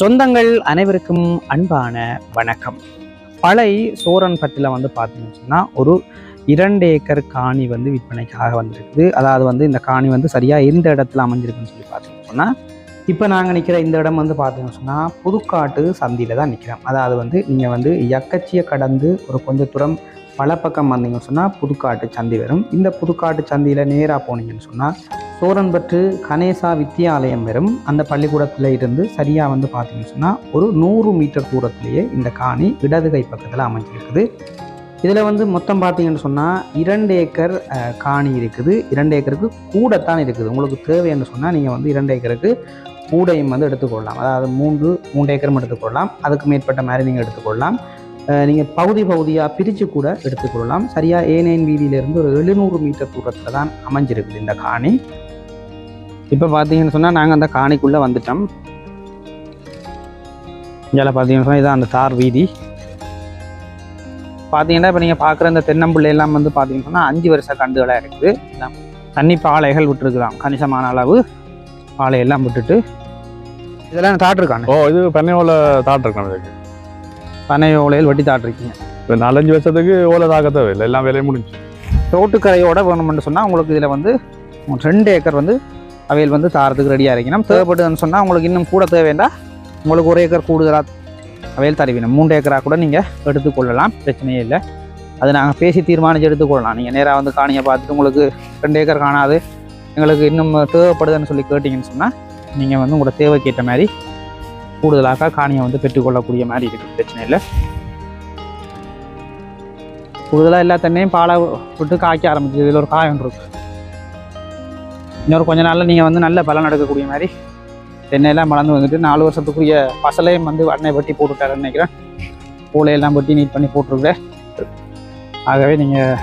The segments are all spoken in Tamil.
சொந்தங்கள் அனைவருக்கும் அன்பான வணக்கம். பழை சோரன் பட்டில் வந்து பார்த்தீங்கன்னு சொன்னால் ஒரு இரண்டு ஏக்கர் காணி வந்து விற்பனைக்காக வந்திருக்குது. அதாவது வந்து இந்த காணி வந்து சரியாக இந்த இடத்துல அமைஞ்சிருக்குன்னு சொல்லி பார்த்தீங்கன்னு சொன்னால் இப்போ நாங்கள் நிற்கிற இந்த இடம் வந்து பார்த்தீங்கன்னு சொன்னால் புதுக்காட்டு சந்தியில் தான் நிற்கிறோம் அதாவது வந்து நீங்கள் வந்து எக்கச்சியை கடந்து ஒரு கொஞ்சம் தூரம் பல பக்கம் வந்தீங்கன்னு சொன்னால் புதுக்காட்டு சந்தி வரும். இந்த புதுக்காட்டு சந்தியில் நேராக போனீங்கன்னு சொன்னால் சோரன்பற்று கணேசா வித்தியாலயம் வரும். அந்த பள்ளிக்கூடத்தில் இருந்து சரியாக வந்து பார்த்தீங்கன்னு சொன்னால் ஒரு நூறு மீட்டர் தூரத்திலேயே இந்த காணி இடது கை பக்கத்தில் அமைஞ்சிருக்குது. இதில் வந்து மொத்தம் பார்த்தீங்கன்னு சொன்னால் இரண்டு ஏக்கர் காணி இருக்குது. இரண்டு ஏக்கருக்கு கூடத்தான் இருக்குது. உங்களுக்கு தேவைன்னு சொன்னால் நீங்கள் வந்து இரண்டு ஏக்கருக்கு கூடையும் வந்து எடுத்துக்கொள்ளலாம். அதாவது மூன்று மூன்று ஏக்கரும் எடுத்துக்கொள்ளலாம். அதுக்கு மேற்பட்ட மாதிரி நீங்கள் எடுத்துக்கொள்ளலாம். நீங்கள் பகுதி பகுதியாக பிரித்து கூட எடுத்துக்கொள்ளலாம். சரியாக ஏ வீதியிலிருந்து ஒரு எழுநூறு மீட்டர் தூரத்தில் தான் அமைஞ்சிருக்குது இந்த காணி. இப்போ பார்த்தீங்கன்னு சொன்னால் நாங்கள் அந்த காணிக்குள்ளே வந்துட்டோம். இங்கே பார்த்தீங்கன்னு சொன்னால் இதான் அந்த தார் வீதி. பார்த்தீங்கன்னா இப்போ நீங்கள் பார்க்குற இந்த தென்னம்புள்ளை எல்லாம் வந்து பார்த்தீங்கன்னு சொன்னால் அஞ்சு வருஷ கண்டுகளாக இருக்குது. தண்ணி பாலைகள் விட்டுருக்குறான் கணிசமான அளவு பாலையெல்லாம் விட்டுட்டு. இதெல்லாம் தாட்டிருக்காங்க ஓ இது பண்ணையோல உள்ள இருக்கணும் பனை ஓலையில் வெட்டி தாட்டிருக்கீங்க. இப்போ நாலஞ்சு வருஷத்துக்கு ஓலை தாக்க தேவையில்லை எல்லாம் வேலையும் முடிஞ்சு. ரோட்டுக்கரையோட வேணும்னு சொன்னால் உங்களுக்கு இதில் வந்து ரெண்டு ஏக்கர் வந்து அவையில் வந்து தாரத்துக்கு ரெடியாக இருக்கணும். தேவைப்படுதுன்னு சொன்னால் உங்களுக்கு இன்னும் கூட தேவைண்டா உங்களுக்கு ஒரு ஏக்கர் கூடுதலாக அவையில் தருவினம் மூன்று ஏக்கராக கூட நீங்கள் எடுத்துக்கொள்ளலாம் பிரச்சனையே இல்லை. அது நாங்கள் பேசி தீர்மானித்து எடுத்துக்கொள்ளலாம் நீங்கள் நேராக வந்து காணியை பார்த்துட்டு உங்களுக்கு ரெண்டு ஏக்கர் காணாது. எங்களுக்கு இன்னும் தேவைப்படுதுன்னு சொல்லி கேட்டிங்கன்னு சொன்னால் நீங்கள் வந்து உங்களோட தேவைக்கு ஏற்ற மாதிரி கூடுதலாக காணியை வந்து பெற்றுக்கொள்ளக்கூடிய மாதிரி இருக்குது பிரச்சனை இல்லை. கூடுதலாக எல்லா தென்னையும் பாலை விட்டு காய்க்க ஆரம்பிச்சது. இதில் ஒரு காயம் ஒன்று இருக்கு. இன்னொரு கொஞ்ச நாளில் நீங்கள் வந்து நல்ல பலன் எடுக்கக்கூடிய மாதிரி தென்னையெல்லாம் வளர்ந்து வந்துட்டு நாலு வருஷத்துக்குரிய பசலையும் வந்து அண்ணை வெட்டி போட்டுட்டாருன்னு நினைக்கிறேன். பூலையெல்லாம் வெட்டி நீட் பண்ணி போட்டிருக்கேன் ஆகவே நீங்கள்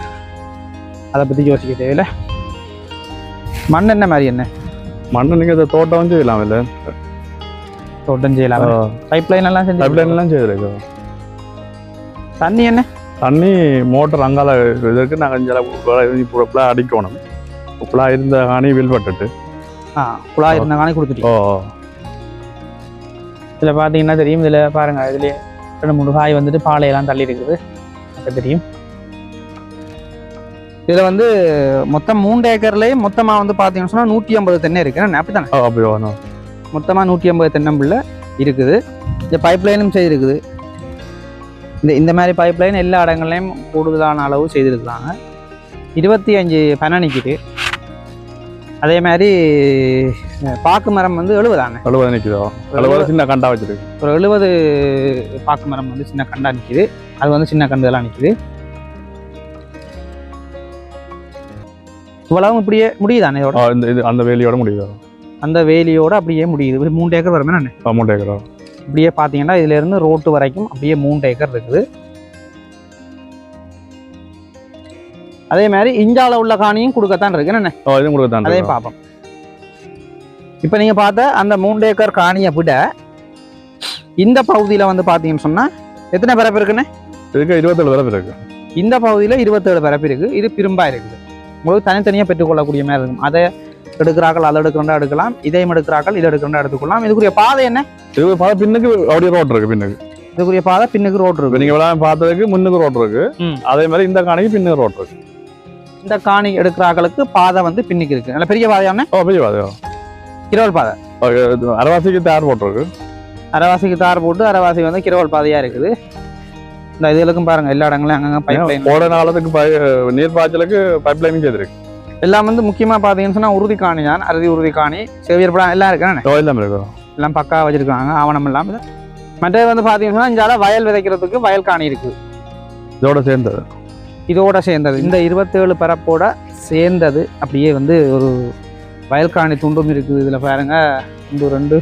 அதை பற்றி யோசிக்க தேவையில்லை. மண் என்ன மாதிரி என்ன? மண் நீங்கள் இந்த தோட்டம் வந்து இல்லாமல் இல்லை தோட்டம் செய்யலாம் பைப் லைன் எல்லாம் செஞ்சு பைப்லைன் எல்லாம் செய்திருக்கு தண்ணி என்ன? தண்ணி மோட்டர் அங்கால இதற்கு நாங்கள் இப்போ அடிக்கணும். இப்பெல்லாம் இருந்த காணி வில்பட்டுட்டு ஆ குழாய் இருந்த காணி கொடுத்துட்டீங்க. ஓ இதில் பார்த்தீங்கன்னா தெரியும். இதில் பாருங்க இதுலேயே ரெண்டு மூணு காய் வந்துட்டு பாலையெல்லாம் தள்ளி இருக்குது. எனக்கு தெரியும். இதில் வந்து மொத்தம் மூன்று ஏக்கர்லேயே மொத்தமாக வந்து பார்த்தீங்கன்னு சொன்னால் நூற்றி ஐம்பது தென்னை இருக்கு. என்ன அப்படி மொத்தமாக நூற்றி ஐம்பது தென்னம்பிள்ளை இருக்குது. இந்த பைப் லைனும் செய்திருக்குது. இந்த இந்த மாதிரி பைப் லைன் எல்லா இடங்கள்லையும் கூடுதலான அளவு செய்திருக்கிறாங்க. இருபத்தி அஞ்சு பனை நிற்கிது அதே மாதிரி பாக்கு மரம் வந்து எழுபதாங்க அழுவதை நிற்குதோ அழுவதை சின்ன கண்டா வச்சிருக்கு. ஒரு எழுபது பாக்கு மரம் வந்து சின்ன கண்டா நிற்கிது அது வந்து சின்ன கண்டுலாம் நிற்கிது இவ்வளவும் இப்படியே முடியுதானே இதோட? இந்த இது அந்த வேலியோட முடியுதோ? அந்த வேலியோட அப்படியே முடியுது. மூன்று ஏக்கர் வருமே நான்? அமௌண்ட் ஏக்கரோ? இப்படியே பார்த்தீங்கன்னா இதுல இருந்து ரோட்டு வரைக்கும் அப்படியே மூன்று ஏக்கர் இருக்குது. அதே மாதிரி இஞ்சால உள்ள காணியும் கொடுக்கத்தான் இருக்கு. என்ன இதுவும் கொடுக்க தான் அதையும் பார்ப்போம் இப்போ நீங்க பார்த்த அந்த மூன்று ஏக்கர் காணியை விட இந்த பகுதியில வந்து பார்த்தீங்கன்னு சொன்னா எத்தனை பரப்பு இருக்குன்னு இதுக்கு இருபத்தேழு வரை இருக்கு இந்த பகுதியில் இருபத்தேழு பரப்பு இருக்கு இது பிரும்பா இருக்குது. உங்களுக்கு தனித்தனியாக பெற்றுக்கொள்ளக்கூடிய மாதிரி இருக்கும். அதை எடுக்கிறார்கள் அதை எடுக்கிறண்டா எடுக்கலாம் இதையும் எடுக்கிறார்கள் இதை எடுக்கிறண்டா எடுத்துக்கொள்ளலாம். இதுக்குரிய பாதை என்ன? இது பார்த்தா பின்னுக்கு அப்படியே ரோட் இருக்கு பின்னுக்கு. இதுக்குரிய பாதை பின்னுக்கு ரோடு இருக்கு. நீங்க விளையாட பார்த்ததுக்கு முன்னுக்கு ரோட் இருக்கு. அதே மாதிரி இந்த காணிக்கு பின்னுக்கு ரோட் இருக்கு. இந்த காணி எடுக்கிறார்களுக்கு பாதை வந்து பின்னுக்கு இருக்கு. நல்ல பெரிய பாதையான ஓ பெரிய பாதையோ? கிரோல் பாதை. அரவாசிக்கு தயார் போட்டிருக்கு அரைவாசிக்கு தார் போட்டு அரைவாசி வந்து கிரோல் பாதையா இருக்குது. இந்த இதுகளுக்கும் பாருங்க எல்லா இடங்களும் அங்கங்க பைப் லைன் கோடை காலத்துக்கு பை நீர் பாய்ச்சலுக்கு பைப் லைனிங் செய்திருக்கு. எல்லாம் வந்து முக்கியமா பாத்தீங்கன்னு சொன்னா உறுதி காணி தான். அறுதி உறுதி காணி. செவியர் படம் எல்லாம் இருக்கு ஓ இல்லாமல் இருக்கும் எல்லாம் பக்கா வச்சிருக்காங்க ஆவணம் எல்லாம். மற்றது வந்து பாத்தீங்கன்னா இங்கால வயல் விதைக்கிறதுக்கு வயல் காணி இருக்கு. இதோட சேர்ந்தது. இதோட சேர்ந்தது. இந்த இருபத்தேழு பரப்போட சேர்ந்தது. அப்படியே வந்து ஒரு வயல் காணி துண்டும் இருக்குது. இதுல பாருங்க. இந்த ரெண்டு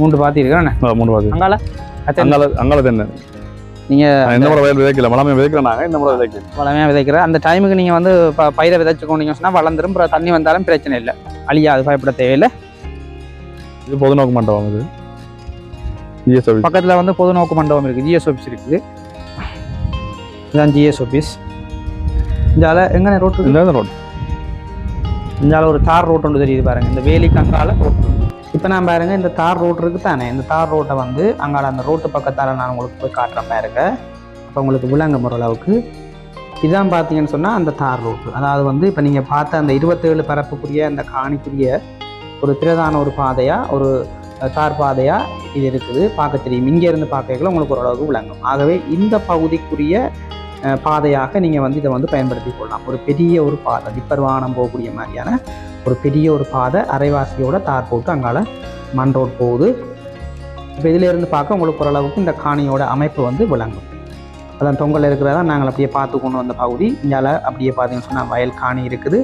மூன்று பாத்தி மூணு பாதி அங்கால அங்கால அங்கால தென்னை. நீங்க இந்த முறை வயல் விதைக்கல மலாமே விதைக்கிறோம் நாங்கள் இந்த முறை விதைக்கல. வளமையாக விதைக்கிற அந்த டைமுக்கு நீங்கள் வந்து ப- பயிரை விதைச்சுக்கோனீங்க சொன்னால் வளர்ந்துரும் தண்ணி வந்தாலும் பிரச்சனை இல்லை. அழியாது பயப்பட தேவையில்லை. இது பொது நோக்கு மண்டபம் இது. ஜிஎஸ் ஆஃபீஸ் பக்கத்தில் வந்து பொது நோக்கு மண்டபம் இருக்குது. ஜிஎஸ் ஆஃபீஸ் இருக்குது இதுதான் ஜிஎஸ் ஆஃபீஸ் இந்தால எங்கே ரோட்டு இந்த ரோட் இந்தால ஒரு தார் ரோட் ஒன்று தெரியுது பாருங்க. இந்த வேலிக்கு அங்கால ரோட் இப்போ நான் பாருங்கள் இந்த தார் ரோட் இருக்குது தானே இந்த தார் ரோட்டை வந்து அங்கால அந்த ரோட்டு பக்கத்தால் நான் உங்களுக்கு போய் காட்டுறேன் பாருங்க. அப்போ உங்களுக்கு விளங்கும் ஓரளவுக்கு இதான் பார்த்தீங்கன்னு சொன்னால் அந்த தார் ரோட்டு அதாவது வந்து இப்போ நீங்கள் பார்த்த அந்த இருபத்தேழு பரப்புக்குரிய அந்த காணிக்குரிய ஒரு பிரதான ஒரு பாதையாக ஒரு தார் பாதையாக இது இருக்குது. பார்க்க தெரியும். இங்கே இருந்து பார்க்கல உங்களுக்கு ஓரளவுக்கு விளங்கும். ஆகவே இந்த பகுதிக்குரிய பாதையாக நீங்கள் வந்து இதை வந்து பயன்படுத்தி கொள்ளலாம். ஒரு பெரிய ஒரு பாதை டிப்பர் வாகனம் போகக்கூடிய மாதிரியான ஒரு பெரிய ஒரு பாதை அரைவாசியோட தார் போட்டு அங்கால மண் ரோட் போகுது. இப்போ இதிலிருந்து பார்க்க உங்களுக்கு ஓரளவுக்கு இந்த காணியோட அமைப்பு வந்து விளங்கும். அதான் தொங்கல் இருக்கிறதா நாங்கள் அப்படியே பார்த்து கொண்டு வந்த பகுதி. இங்கால அப்படியே பார்த்தீங்கன்னு சொன்னால் வயல் காணி இருக்குது.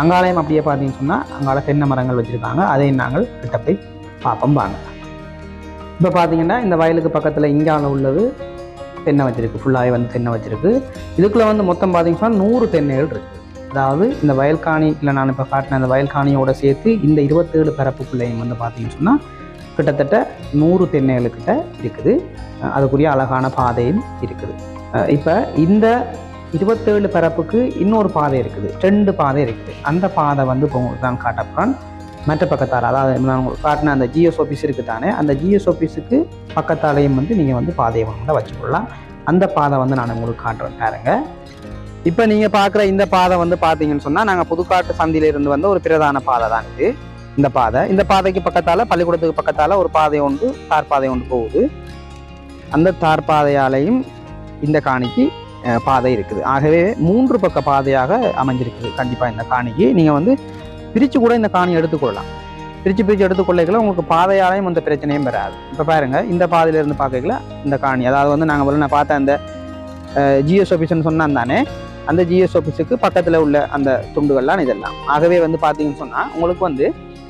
அங்காலயம் அப்படியே பார்த்தீங்கன்னு சொன்னால் அங்கால தென்னை மரங்கள் வச்சுருக்காங்க. அதையும் நாங்கள் கிட்ட போய் பார்ப்போம் வாங்க. இப்போ பார்த்தீங்கன்னா இந்த வயலுக்கு பக்கத்தில் இங்கால உள்ளது தென்னை வச்சிருக்கு. ஃபுல்லாகவே வந்து தென்னை வச்சிருக்கு. இதுக்குள்ளே வந்து மொத்தம் பார்த்தீங்கன்னா நூறு தென்னைகள் இருக்குது அதாவது இந்த வயல்காணி இல்லை நான் இப்போ காட்டின அந்த வயல்காணியோடு சேர்த்து இந்த இருபத்தேழு பரப்புக்குள்ளேயும் வந்து பார்த்தீங்கன்னு சொன்னால் கிட்டத்தட்ட நூறு தென்னைகளுக்கிட்ட இருக்குது. அதுக்குரிய அழகான பாதையும் இருக்குது. இப்போ இந்த இருபத்தேழு பரப்புக்கு இன்னொரு பாதை இருக்குது. ரெண்டு பாதை இருக்குது. அந்த பாதை வந்து இப்போ உங்களுக்கு தான் காட்டப்பான் மற்ற பக்கத்தால் அதாவது நான் உங்களுக்கு காட்டின அந்த ஜிஎஸ் ஆஃபீஸ் இருக்குது தானே அந்த ஜிஎஸ் ஆஃபீஸுக்கு பக்கத்தாலையும் வந்து நீங்கள் வந்து பாதையை வந்து வச்சுக்கொள்ளலாம். அந்த பாதை வந்து நான் உங்களுக்கு காட்டுறேன் பாருங்கள் இப்போ நீங்கள் பார்க்குற இந்த பாதை வந்து பார்த்தீங்கன்னு சொன்னால் நாங்கள் புதுக்காட்டு சந்தியிலிருந்து வந்து ஒரு பிரதான பாதை தான் இது. இந்த பாதை. இந்த பாதைக்கு பக்கத்தால் பள்ளிக்கூடத்துக்கு பக்கத்தால் ஒரு பாதை ஒன்று தார் பாதை ஒன்று போகுது. அந்த தார் பாதையாலையும் இந்த காணிக்கு பாதை இருக்குது. ஆகவே மூன்று பக்க பாதையாக அமைஞ்சிருக்குது. கண்டிப்பாக இந்த காணிக்கு. நீங்கள் வந்து பிரித்து கூட இந்த காணி எடுத்துக்கொள்ளலாம். பிரித்து பிரித்து எடுத்துக்கொள்ளைகளை உங்களுக்கு பாதையாலையும் அந்த பிரச்சனையும் வராது. இப்போ பாருங்க இந்த பாதையிலேருந்து பார்க்கல இந்த காணி. அதாவது வந்து நாங்கள் நான் பார்த்த அந்த ஜிஎஸ் ஆஃபீஸ்ன்னு சொன்னான் தானே? அந்த ஜிஎஸ் ஆஃபீஸுக்கு பக்கத்தில் உள்ள அந்த துண்டுகள்லாம் இதெல்லாம். ஆகவே வந்து பார்த்தீங்கன்னு சொன்னால் உங்களுக்கு வந்து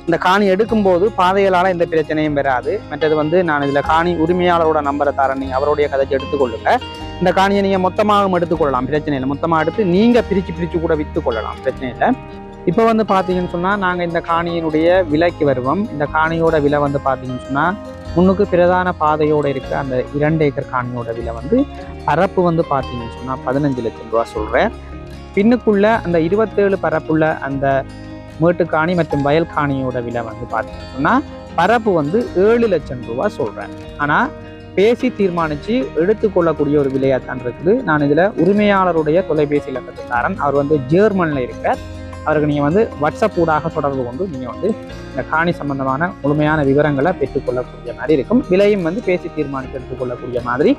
இந்த காணி எடுக்கும்போது பாதைகளால் எந்த பிரச்சனையும் வராது. மற்றது வந்து நான் இதில் காணி உரிமையாளரோட நம்பரை தரேன். நீங்கள் அவருடைய கதைக்கு எடுத்துக்கொள்ளுங்க. இந்த காணியை நீங்கள் மொத்தமாகவும் எடுத்துக்கொள்ளலாம். பிரச்சனை இல்லை. மொத்தமாக எடுத்து நீங்கள் பிரித்து பிரித்து கூட விற்று கொள்ளலாம். பிரச்சனை இல்லை. இப்போ வந்து பார்த்தீங்கன்னு சொன்னால் நாங்கள் இந்த காணியினுடைய விலைக்கு வருவோம். இந்த காணியோட விலை வந்து பார்த்தீங்கன்னு சொன்னால் முன்னுக்கு பிரதான பாதையோடு இருக்கிற அந்த இரண்டு ஏக்கர் காணியோட விலை வந்து பரப்பு வந்து பார்த்தீங்கன்னு சொன்னால் பதினஞ்சு லட்சம் ரூபா சொல்கிறேன் பின்னுக்குள்ள அந்த இருபத்தேழு பரப்புள்ள அந்த மேட்டுக்காணி மற்றும் வயல் காணியோட விலை வந்து பார்த்தீங்கன்னு சொன்னால் பரப்பு வந்து ஏழு லட்சம் ரூபா சொல்கிறேன் ஆனால் பேசி தீர்மானித்து எடுத்துக்கொள்ளக்கூடிய ஒரு விலையாக தான் இருக்குது. நான் இதில் உரிமையாளருடைய தொலைபேசி இலக்கத்தை அவர் வந்து ஜெர்மனில் இருக்கிற அவருக்கு நீங்கள் வந்து வாட்ஸ்அப் ஊடாக தொடர்பு கொண்டு நீங்கள் வந்து இந்த காணி சம்பந்தமான முழுமையான விவரங்களை பெற்றுக்கொள்ளக்கூடிய மாதிரி இருக்கும். விலையும் வந்து பேசி தீர்மானித்து எடுத்துக்கொள்ளக்கூடிய மாதிரி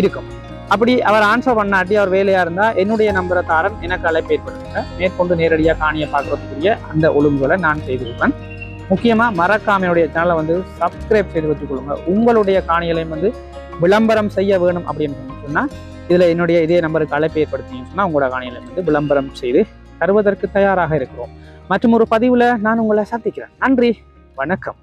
இருக்கும். அப்படி அவர் ஆன்சர் பண்ணாட்டி அவர் வேலையாக இருந்தால் என்னுடைய நம்பரை தாரன் எனக்கு அழைப்பு ஏற்படுத்துங்க. மேற்கொண்டு நேரடியாக காணியை பார்க்கறதுக்குரிய அந்த ஒழுங்குகளை நான் செய்திருப்பேன். முக்கியமாக மறக்காம என்னுடைய சேனலை வந்து சப்ஸ்கிரைப் செய்து வச்சுக்கொள்ளுங்க உங்களுடைய காணிகளையும் வந்து விளம்பரம் செய்ய வேணும் அப்படின்னு சொன்னால் இதில் என்னுடைய இதே நம்பருக்கு அழைப்பு ஏற்படுத்தினீங்கன்னு சொன்னால் உங்களோட காணிகளை வந்து விளம்பரம் செய்து தருவதற்கு தயாராக இருக்கிறோம். மற்றும் ஒரு பதிவில் நான் உங்களை சந்திக்கிறேன். நன்றி வணக்கம்.